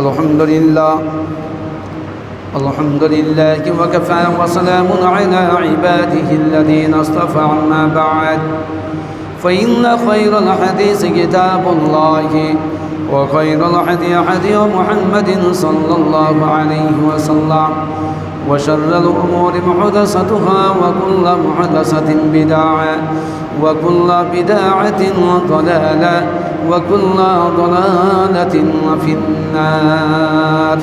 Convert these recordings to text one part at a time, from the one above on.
الحمد لله الحمد لله وكفى وسلام على عباده الذين اصطفى عما بعد. فإن خير الحديث كتاب الله وخير الحدي حدي محمد صلى الله عليه وسلم. وشر الأمور محدثتها وكل محدثة بدعة وكل بدعة ضلالة. وكل ضلالة في النار.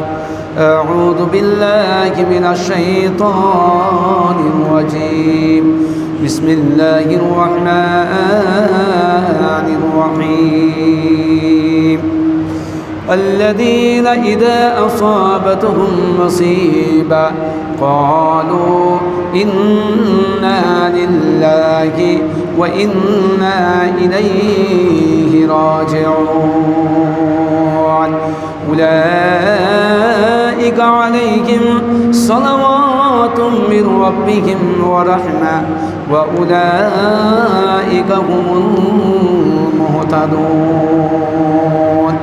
أعوذ بالله من الشيطان الرجيم. بسم الله الرحمن الرحيم. الذين إذا أصابتهم مصيبة قالوا إنا لله وإنا إليه عليهم صلوات من ربهم ورحمة وأولئك هم المهتدون.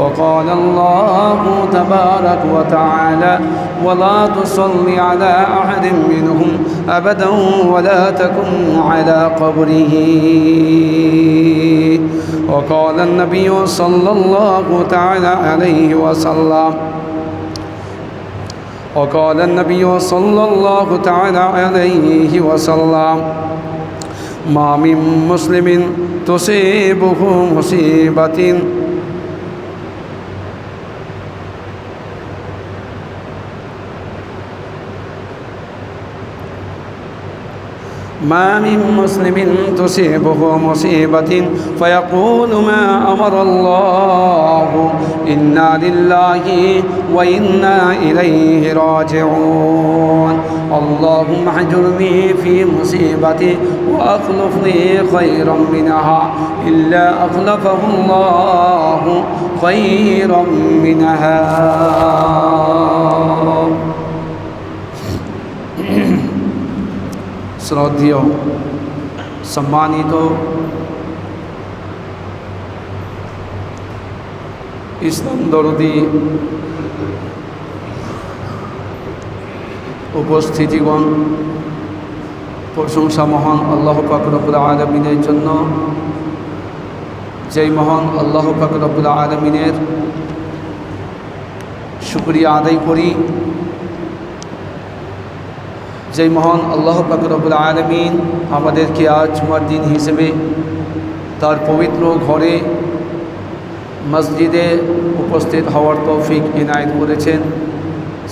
وقال الله تبارك وتعالى ولا تصل على أحد منهم أبدا ولا تكن على قبره. وقال النبي صلى الله تعالى عليه وسلم وقال النبي صلى الله تعالى عليه وسلم ما من مسلم تصيبه مصيبة ما من مسلم تصيبه مصيبة فيقول ما أمر الله إنا لله وإنا إليه راجعون. اللهم احجرني في مصيبتي وأخلف لي خيرا منها إلا أخلفه الله خيرا منها. শ্রদ্ধেয় সম্মানিত ইসলাম দরদি উপস্থিতিগণ, প্রশংসা মহান আল্লাহ পাকরবুল আলমিনের জন্য, যেই মহান আল্লাহ পাকরবুল আলমিনের শুক্রিয়া আদায় করি। যেই মহান আল্লাহ পাকরবুল আলমিন আমাদেরকে আজ জুমার দিন হিসেবে তার পবিত্র ঘরে, মসজিদে উপস্থিত হওয়ার তৌফিক ইনায়ত করেছেন।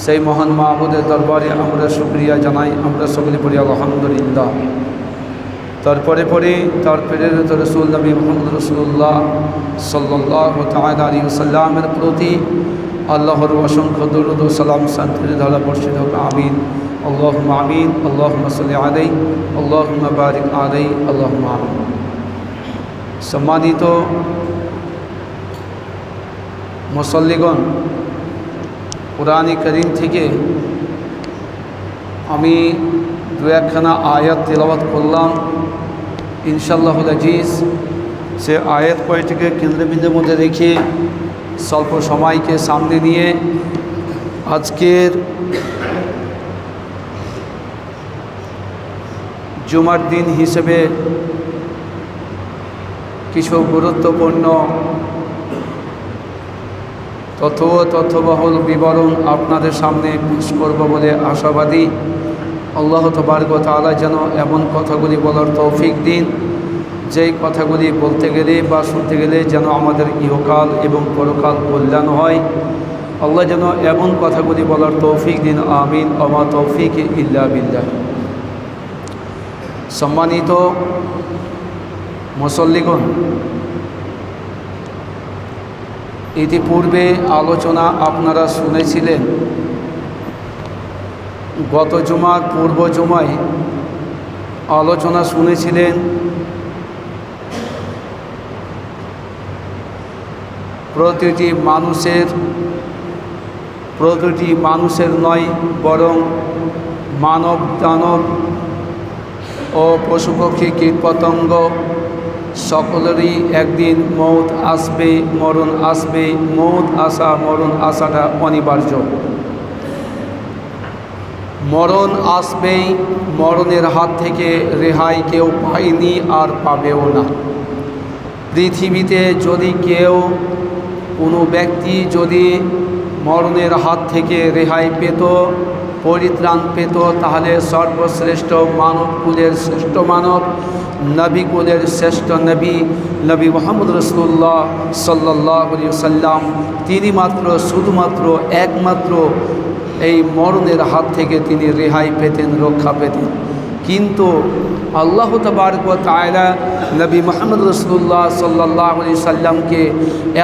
সেই মহান মাহমুদের দরবারে আমরা শুক্রিয়া জানাই, আমরা সকলে পড়ি আলহামদুলিল্লাহ। তারপরে পরে তার প্রেরিত রসুল নবী মোহাম্মদ রসুল্লাহ সাল্লাহ তাল আলী সাল্লামের প্রতি আল্লাহর অসংখ্য দরুদ সালাম শান্তির ধারা বর্ষিত আমিন। اللهم آمين اللهم صل عليه اللهم بارك عليه اللهم آمين সম্মানিত মুসল্লিগণ কোরআনী করিম থেকে আমি দু একখানা আয়াত তেলাবাত করলাম ইনশাল্লাহ আজিজ সে আয়াত কয়টিকে কেন্দ্রবিন্দুর মধ্যে রেখে স্বল্প সময়কে সামনে নিয়ে আজকের জুমার দিন হিসেবে কিছু গুরুত্বপূর্ণ তথ্য তথ্যবহল বিবরণ আপনাদের সামনে পেশ করব বলে আশাবাদী। আল্লাহ তবার্গ তালা যেন এমন কথাগুলি বলার তৌফিক দিন। যেই কথাগুলি বলতে গেলে বা শুনতে গেলে যেন আমাদের ইহকাল এবং পরকাল কল্যাণ হয়। আল্লাহ যেন এমন কথাগুলি বলার তৌফিক দিন, আমিন। অমা তৌফিক ইল্লা বিল্লাহ। সম্মানিত মুসল্লিগণ, ইতিপূর্বে আলোচনা আপনারা শুনেছিলেন, গত জুমার পূর্ব জুমায় আলোচনা শুনেছিলেন প্রতিটি মানুষের প্রতিটি মানুষের নয়, বরং মানব দানব ও পশুপক্ষী কীটপতঙ্গ সকলেরই একদিন মৌত আসবে, মরণ আসবে, মৌত আসা, মরণ আসাটা অনিবার্য। মরণ আসবেই, মরণের হাত থেকে রেহাই কেউ পায়নি আর পাবেও না। পৃথিবীতে যদি কেউ, কোনো ব্যক্তি যদি মরণের হাত থেকে রেহাই পেত পরিত্রাণ পেত, তাহলে সর্বশ্রেষ্ঠ মানব কুলের শ্রেষ্ঠ মানব নবী কুলের শ্রেষ্ঠ নবী নবী মোহাম্মদ রসুল্লাহ সাল্লাহ সাল্লাম তিনি মাত্র, শুধুমাত্র একমাত্র এই মরণের হাত থেকে তিনি রেহাই পেতেন, রক্ষা পেতেন। কিন্তু আল্লাহ তবারক তায়লা নবী মোহাম্মদ রসুল্লাহ সাল্লাহ আলি সাল্লামকে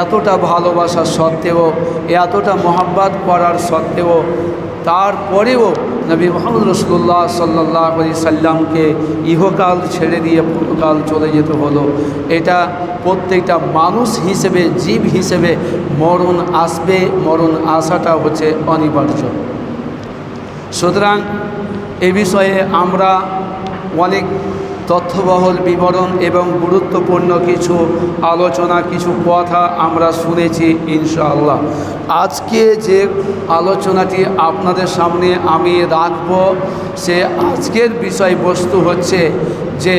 এতটা ভালোবাসা সত্ত্বেও, এতটা মোহাব্বাত করার সত্ত্বেও তারপরেও নবী মোহাম্মদ রসুল্লাহ সাল্লাহ আলি সাল্লামকে ইহকাল ছেড়ে দিয়ে পরকাল চলে যেতে হলো। এটা প্রত্যেকটা মানুষ হিসেবে, জীব হিসেবে মরণ আসবে, মরণ আসাটা হচ্ছে অনিবার্য। সুতরাং এ বিষয়ে আমরা অনেক তথ্যবহল বিবরণ এবং গুরুত্বপূর্ণ কিছু আলোচনা, কিছু কথা আমরা শুনেছি, ইনশাআল্লাহ। আজকে যে আলোচনাটি আপনাদের সামনে আমি রাখব, সে আজকের বিষয়বস্তু হচ্ছে যে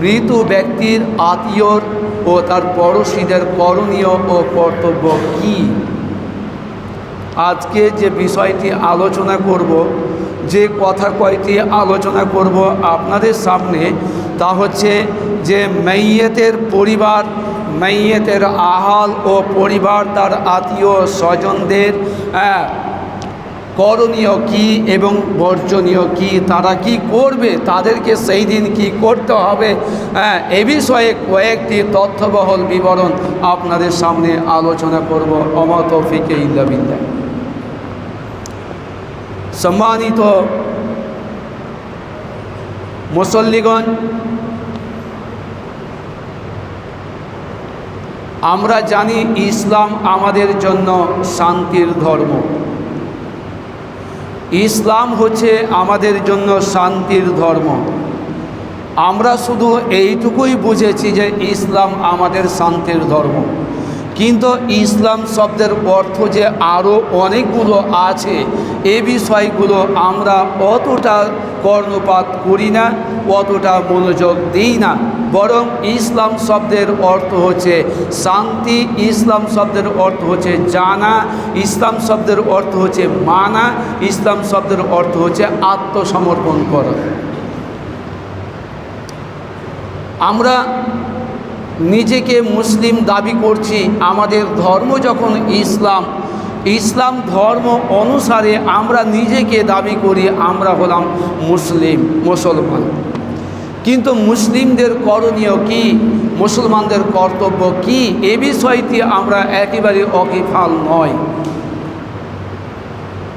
মৃত ব্যক্তির আত্মীয়র ও তার পড়োশীদের করণীয় ও কর্তব্য কী? আজকে যে বিষয়টি আলোচনা করব যে কথা কয়টি আলোচনা করব আপনাদের সামনে, তা হচ্ছে যে মেয়েতের পরিবার মেয়েতের আহাল ও পরিবার তার আত্মীয় স্বজনদের করণীয় কি এবং বর্জনীয় কি, তারা কি করবে, তাদেরকে সেই দিন কি করতে হবে হ্যাঁ এ বিষয়ে কয়েকটি তথ্যবহল বিবরণ আপনাদের সামনে আলোচনা করব। অমত ফিকে ইল্লাবিল্লা সম্মানিত মুসল্লিগণ, আমরা জানি ইসলাম আমাদের জন্য শান্তির ধর্ম। ইসলাম হচ্ছে আমাদের জন্য শান্তির ধর্ম। আমরা শুধু এইটুকুই বুঝেছি যে ইসলাম আমাদের শান্তির ধর্ম। কিন্তু ইসলাম শব্দের অর্থ যে আরও অনেকগুলো আছে, এ বিষয়গুলো আমরা অতটা কর্ণপাত করি না, অতটা মনোযোগ দিই না। বরং ইসলাম শব্দের অর্থ হচ্ছে শান্তি, ইসলাম শব্দের অর্থ হচ্ছে জানা, ইসলাম শব্দের অর্থ হচ্ছে মানা, ইসলাম শব্দের অর্থ হচ্ছে আত্মসমর্পণ করা। আমরা নিজেকে মুসলিম দাবি করছি, আমাদের ধর্ম যখন ইসলাম ইসলাম ধর্ম অনুসারে আমরা নিজেকে দাবি করি, আমরা হলাম মুসলিম, মুসলমান। কিন্তু মুসলিমদের করণীয় কি? মুসলমানদের কর্তব্য কি? এ বিষয়টি আমরা একেবারে অকিফাল নয়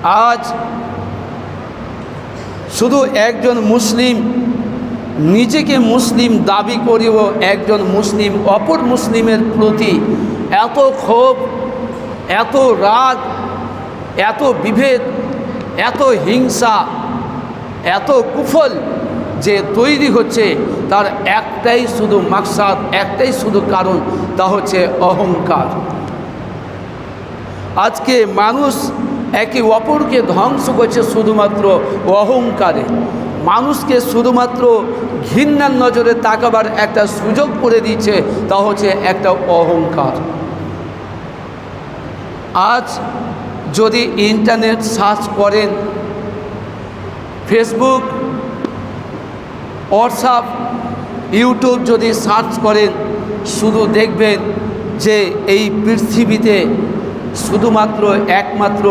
আজ শুধু একজন মুসলিম নিজেকে মুসলিম দাবি করেও, একজন মুসলিম অপর মুসলিমের প্রতি এত ক্ষোভ, এত রাগ, এত বিভেদ, এত হিংসা, এত কুফল যে তৈরি হচ্ছে, তার একটাই শুধু মাকসাদ, একটাই শুধু কারণ, তা হচ্ছে অহংকার। আজকে মানুষ একে অপরকে ধ্বংস করছে শুধুমাত্র অহংকারে। মানুষকে শুধুমাত্র ঘৃণার নজরে তাকাবার একটা সুযোগ করে দিচ্ছে, তা হচ্ছে একটা অহংকার। আজ যদি ইন্টারনেট সার্চ করেন, ফেসবুক, হোয়াটসঅ্যাপ, ইউটিউব যদি সার্চ করেন, শুধু দেখবেন যে এই পৃথিবীতে শুধুমাত্র একমাত্র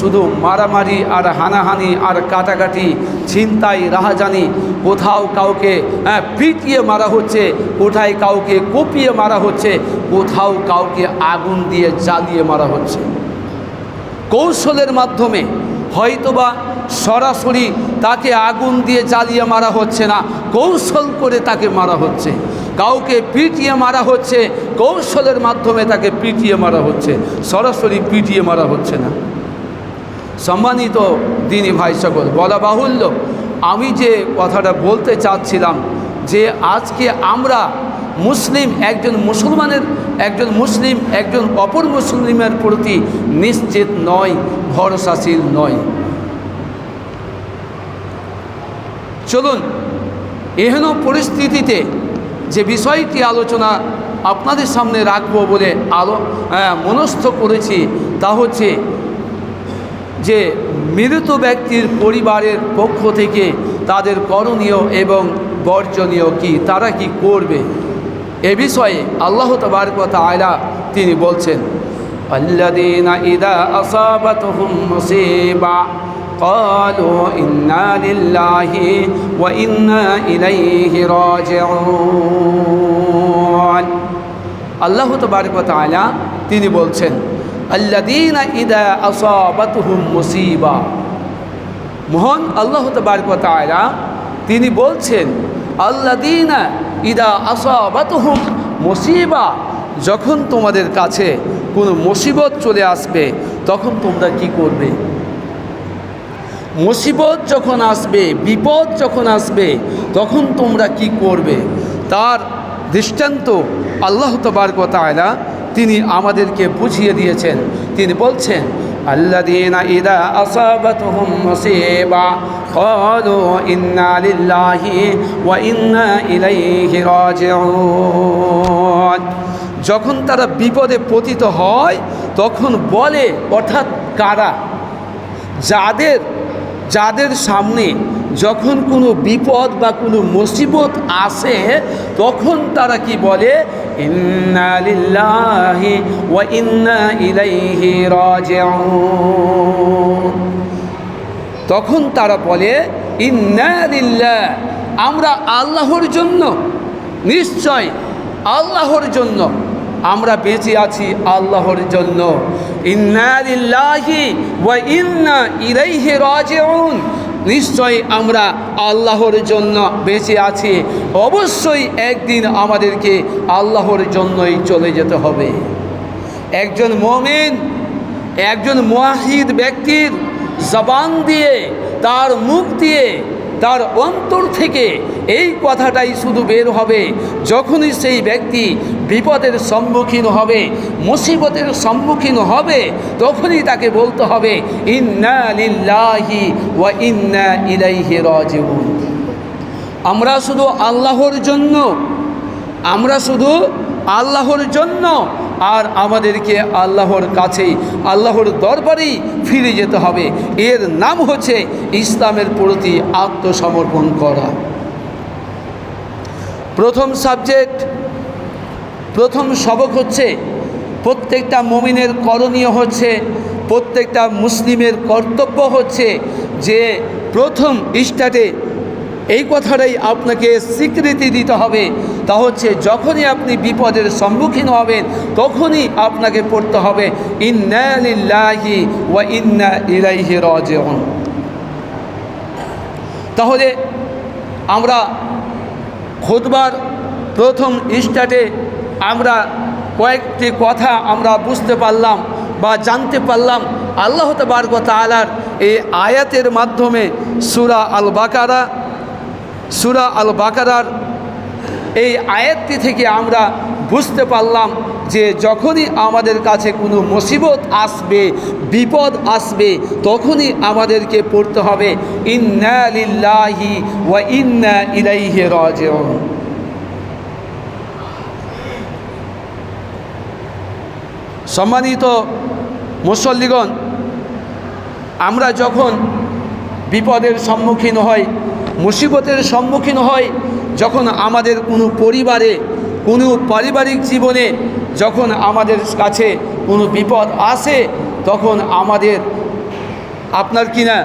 শুধু মারামারি আর হানাহানি আর কাটাকাটি ছিনতাই রাহাজানি কোথাও কাউকে হ্যাঁ, পিটিয়ে মারা হচ্ছে কোথায় কাউকে কপিয়ে মারা হচ্ছে কোথাও কাউকে আগুন দিয়ে জ্বালিয়ে মারা হচ্ছে। কৌশলের মাধ্যমে হয়তোবা সরাসরি তাকে আগুন দিয়ে জ্বালিয়ে মারা হচ্ছে না কৌশল করে তাকে মারা হচ্ছে। কাউকে পিটিয়ে মারা হচ্ছে, কৌশলের মাধ্যমে তাকে পিটিয়ে মারা হচ্ছে, সরাসরি পিটিয়ে মারা হচ্ছে না। সম্মানিত দিনী ভাই সকল, বলা বাহুল্য, আমি যে কথাটা বলতে চাচ্ছিলাম যে আজকে আমরা মুসলিম একজন মুসলমানের, একজন মুসলিম, একজন অপর মুসলিমের প্রতি নিশ্চিত নয়, ভরসাশীল নয়। চলুন, এহেন পরিস্থিতিতে যে বিষয়টি আলোচনা আপনাদের সামনে রাখব বলে আলো হ্যাঁ, মনস্থ করেছি তা হচ্ছে যে মৃত ব্যক্তির পরিবারের পক্ষ থেকে তাদের করণীয় এবং বর্জনীয় কি, তারা কি করবে? এ বিষয়ে আল্লাহ তবার কথা আয়লা তিনি বলছেন আল্লাদিনা ইদা আসাবাতহুম সেবা قالوا إنا لله وإنا إليه راجعون আল্লাহ তবারক আয়লা তিনি বলছেন আল্লাদিন ইদা আসাবাতুহুম মুসিবা মহান আল্লাহ তবারক আয়লা তিনি বলছেন আল্লাদিনা ইদা আসাবাতুহুম মুসিবা যখন তোমাদের কাছে কোনো মুসিবত চলে আসবে তখন তোমরা কি করবে মুসিবত যখন আসবে বিপদ যখন আসবে তখন তোমরা কি করবে তার দৃষ্টান্ত আল্লাহ তবারক তাআলা তিনি আমাদেরকে বুঝিয়ে দিয়েছেন তিনি বলছেন আল্লাদিনা ইদা আসাবাতুহুম মুসিবা قالوا إنا لله وإنا إليه راجعون যখন তারা বিপদে পতিত হয় তখন বলে অর্থাৎ কারা যাদের যাদের সামনে যখন কোনো বিপদ বা কোনো মুসিবত আসে, তখন তারা কি বলে? তখন তারা বলে, ইন্না লিল্লাহ, আমরা আল্লাহর জন্য, নিশ্চয় আল্লাহর জন্য আমরা বেঁচে আছি আল্লাহর জন্য। ইন্না লিল্লাহি ওয়া ইন্না ইলাইহি রাজিউন। নিশ্চয় আমরা আল্লাহর জন্য বেঁচে আছি। অবশ্যই একদিন আমাদেরকে আল্লাহর জন্যই চলে যেতে হবে। একজন মমিন, একজন মুয়াহিদ ব্যক্তির জবান দিয়ে, তার মুখ দিয়ে তার অন্তর থেকে এই কথাটাই শুধু বের হবে। যখনই সেই ব্যক্তি বিপদের সম্মুখীন হবে, মুসিবতের সম্মুখীন হবে, তখনই তাকে বলতে হবে, ইন্না লিল্লাহি ওয়া ইন্না ইলাইহি রাজিউন। আমরা শুধু আল্লাহর জন্য, আমরা শুধু আল্লাহর জন্য আর আমাদেরকে আল্লাহর কাছেই, আল্লাহর দরবারেই ফিরে যেতে হবে। এর নাম হচ্ছে ইসলামের প্রতি আত্মসমর্পণ করা। প্রথম সাবজেক্ট, প্রথম সবক হচ্ছে প্রত্যেকটা মমিনের করণীয় হচ্ছে, প্রত্যেকটা মুসলিমের কর্তব্য হচ্ছে যে প্রথম স্টার্টে এই কথাটাই আপনাকে স্বীকৃতি দিতে হবে। তা হচ্ছে, যখনই আপনি বিপদের সম্মুখীন হবেন, তখনই আপনাকে পড়তে হবে, ইন্না লিল্লাহি ওয়া ইন্না ইলাইহি রাজিউন। তাহলে আমরা খুতবার প্রথম স্টার্টে আমরা কয়েকটি কথা আমরা বুঝতে পারলাম বা জানতে পারলাম আল্লাহ তবারক তালার এই আয়াতের মাধ্যমে সুরা আল বাকারা সুরা আল বাকারার এই আয়াতটি থেকে আমরা বুঝতে পারলাম যে যখনই আমাদের কাছে কোনো মুসিবত আসবে, বিপদ আসবে, তখনই আমাদেরকে পড়তে হবে, ইন্না লিল্লাহি ইন্না ইলাইহি রাজিউন। সম্মানিত মুসল্লিগণ, আমরা যখন বিপদের সম্মুখীন হই মুসিবতের সম্মুখীন হয় যখন আমাদের কোনো পরিবারে কোনো পারিবারিক জীবনে যখন আমাদের কাছে কোনো বিপদ আসে তখন আমাদের আপনার কিনা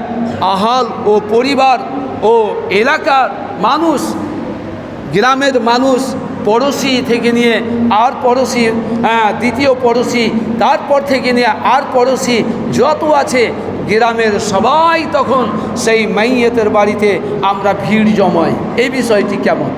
আহাল ও পরিবার ও এলাকার মানুষ গ্রামের মানুষ পড়োশি থেকে নিয়ে আর পড়োশি হ্যাঁ, দ্বিতীয় পড়োশি তারপর থেকে নিয়ে আর পড়োশি যত আছে গ্রামের সবাই তখন সেই মাইয়েতের বাড়িতে আমরা ভিড় জমাই। এই বিষয়টি কেমন?